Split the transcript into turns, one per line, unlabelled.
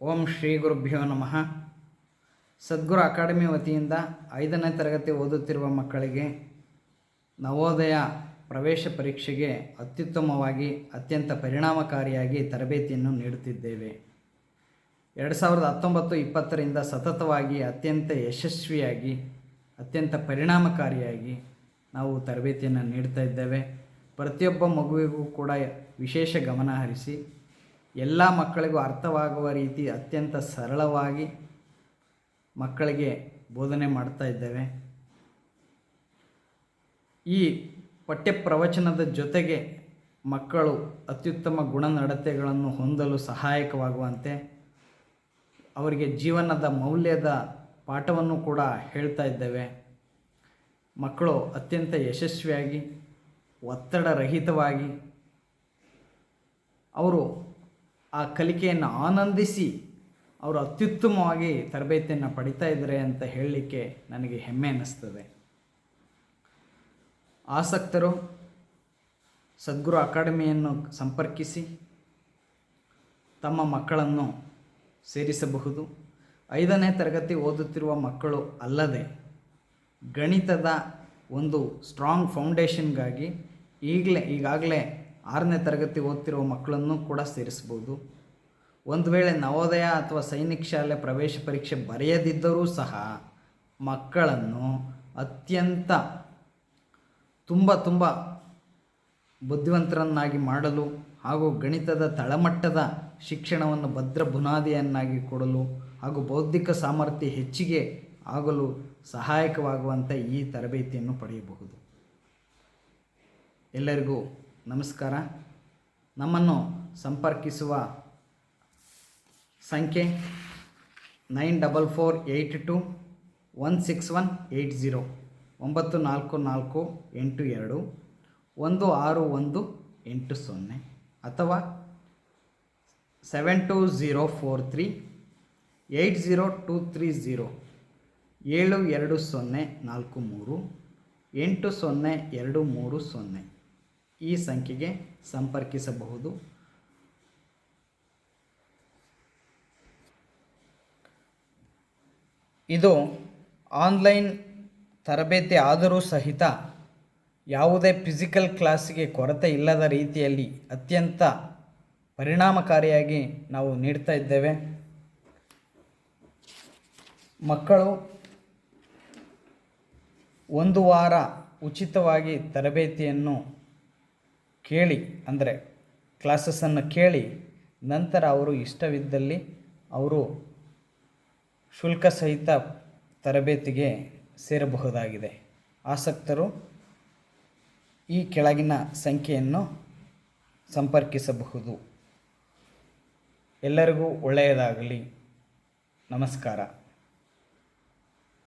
ಓಂ ಶ್ರೀ ಗುರುಭ್ಯೋ ನಮಃ. ಸದ್ಗುರು ಅಕಾಡೆಮಿ ವತಿಯಿಂದ ಐದನೇ ತರಗತಿ ಓದುತ್ತಿರುವ ಮಕ್ಕಳಿಗೆ ನವೋದಯ ಪ್ರವೇಶ ಪರೀಕ್ಷೆಗೆ ಅತ್ಯುತ್ತಮವಾಗಿ, ಅತ್ಯಂತ ಪರಿಣಾಮಕಾರಿಯಾಗಿ ತರಬೇತಿಯನ್ನು ನೀಡುತ್ತಿದ್ದೇವೆ. ಎರಡು ಸಾವಿರದ ಹತ್ತೊಂಬತ್ತು ಇಪ್ಪತ್ತರಿಂದ ಸತತವಾಗಿ, ಅತ್ಯಂತ ಯಶಸ್ವಿಯಾಗಿ, ಅತ್ಯಂತ ಪರಿಣಾಮಕಾರಿಯಾಗಿ ನಾವು ತರಬೇತಿಯನ್ನು ನೀಡ್ತಾ ಇದ್ದೇವೆ. ಪ್ರತಿಯೊಬ್ಬ ಮಗುವಿಗೂ ಕೂಡ ವಿಶೇಷ ಗಮನ ಹರಿಸಿ ಎಲ್ಲ ಮಕ್ಕಳಿಗೂ ಅರ್ಥವಾಗುವ ರೀತಿ ಅತ್ಯಂತ ಸರಳವಾಗಿ ಮಕ್ಕಳಿಗೆ ಬೋಧನೆ ಮಾಡ್ತಾ ಇದ್ದೇವೆ. ಈ ಪಠ್ಯ ಪ್ರವಚನದ ಜೊತೆಗೆ ಮಕ್ಕಳು ಅತ್ಯುತ್ತಮ ಗುಣನಡತೆಗಳನ್ನು ಹೊಂದಲು ಸಹಾಯಕವಾಗುವಂತೆ ಅವರಿಗೆ ಜೀವನದ ಮೌಲ್ಯದ ಪಾಠವನ್ನು ಕೂಡ ಹೇಳ್ತಾ ಇದ್ದೇವೆ. ಮಕ್ಕಳು ಅತ್ಯಂತ ಯಶಸ್ವಿಯಾಗಿ ಒತ್ತಡರಹಿತವಾಗಿ ಅವರು ಆ ಕಲಿಕೆಯನ್ನು ಆನಂದಿಸಿ ಅವರು ಅತ್ಯುತ್ತಮವಾಗಿ ತರಬೇತಿಯನ್ನು ಪಡಿತಾ ಇದ್ದಾರೆ ಅಂತ ಹೇಳಲಿಕ್ಕೆ ನನಗೆ ಹೆಮ್ಮೆ ಅನ್ನಿಸ್ತದೆ. ಆಸಕ್ತರು ಸದ್ಗುರು ಅಕಾಡೆಮಿಯನ್ನು ಸಂಪರ್ಕಿಸಿ ತಮ್ಮ ಮಕ್ಕಳನ್ನು ಸೇರಿಸಬಹುದು. ಐದನೇ ತರಗತಿ ಓದುತ್ತಿರುವ ಮಕ್ಕಳು ಅಲ್ಲದೆ ಗಣಿತದ ಒಂದು ಸ್ಟ್ರಾಂಗ್ ಫೌಂಡೇಶನ್ಗಾಗಿ ಈಗಲೇ ಈಗಾಗಲೇ ಆರನೇ ತರಗತಿ ಓದ್ತಿರುವ ಮಕ್ಕಳನ್ನು ಕೂಡ ಸೇರಿಸ್ಬೋದು. ಒಂದು ವೇಳೆ ನವೋದಯ ಅಥವಾ ಸೈನಿಕ ಶಾಲೆ ಪ್ರವೇಶ ಪರೀಕ್ಷೆ ಬರೆಯದಿದ್ದರೂ ಸಹ ಮಕ್ಕಳನ್ನು ಅತ್ಯಂತ ತುಂಬ ತುಂಬ ಬುದ್ಧಿವಂತರನ್ನಾಗಿ ಮಾಡಲು ಹಾಗೂ ಗಣಿತದ ತಳಮಟ್ಟದ ಶಿಕ್ಷಣವನ್ನು ಭದ್ರ ಬುನಾದಿಯನ್ನಾಗಿ ಕೊಡಲು ಹಾಗೂ ಬೌದ್ಧಿಕ ಸಾಮರ್ಥ್ಯ ಹೆಚ್ಚಿಗೆ ಆಗಲು ಸಹಾಯಕವಾಗುವಂಥ ಈ ತರಬೇತಿಯನ್ನು ಪಡೆಯಬಹುದು. ಎಲ್ಲರಿಗೂ ನಮಸ್ಕಾರ. ನಮ್ಮನ್ನು ಸಂಪರ್ಕಿಸುವ ಸಂಖ್ಯೆ nine double four eight two one six one eight zero ಒಂಬತ್ತು ನಾಲ್ಕು ನಾಲ್ಕು ಎಂಟು ಎರಡು, ಒಂದು ಆರು ಒಂದು ಎಂಟು ಸೊನ್ನೆ ಅಥವಾ seven two zero four three eight zero two three zero ಏಳು ಎರಡು ಸೊನ್ನೆ ನಾಲ್ಕು ಮೂರು, ಎಂಟು ಸೊನ್ನೆ ಎರಡು ಮೂರು ಸೊನ್ನೆ. ಈ ಸಂಖ್ಯೆಗೆ ಸಂಪರ್ಕಿಸಬಹುದು. ಇದು ಆನ್ಲೈನ್ ತರಬೇತಿ ಆದರೂ ಸಹಿತ ಯಾವುದೇ ಫಿಸಿಕಲ್ ಕ್ಲಾಸಿಗೆ ಕೊರತೆ ಇಲ್ಲದ ರೀತಿಯಲ್ಲಿ ಅತ್ಯಂತ ಪರಿಣಾಮಕಾರಿಯಾಗಿ ನಾವು ನೀಡ್ತಾ ಇದ್ದೇವೆ. ಮಕ್ಕಳು ಒಂದು ವಾರ ಉಚಿತವಾಗಿ ತರಬೇತಿಯನ್ನು ಕೇಳಿ, ಅಂದರೆ ಕ್ಲಾಸಸ್ಸನ್ನು ಕೇಳಿ, ನಂತರ ಅವರು ಇಷ್ಟವಿದ್ದಲ್ಲಿ ಅವರು ಶುಲ್ಕ ಸಹಿತ ತರಬೇತಿಗೆ ಸೇರಬಹುದಾಗಿದೆ. ಆಸಕ್ತರು ಈ ಕೆಳಗಿನ ಸಂಖ್ಯೆಯನ್ನು ಸಂಪರ್ಕಿಸಬಹುದು. ಎಲ್ಲರಿಗೂ ಒಳ್ಳೆಯದಾಗಲಿ. ನಮಸ್ಕಾರ.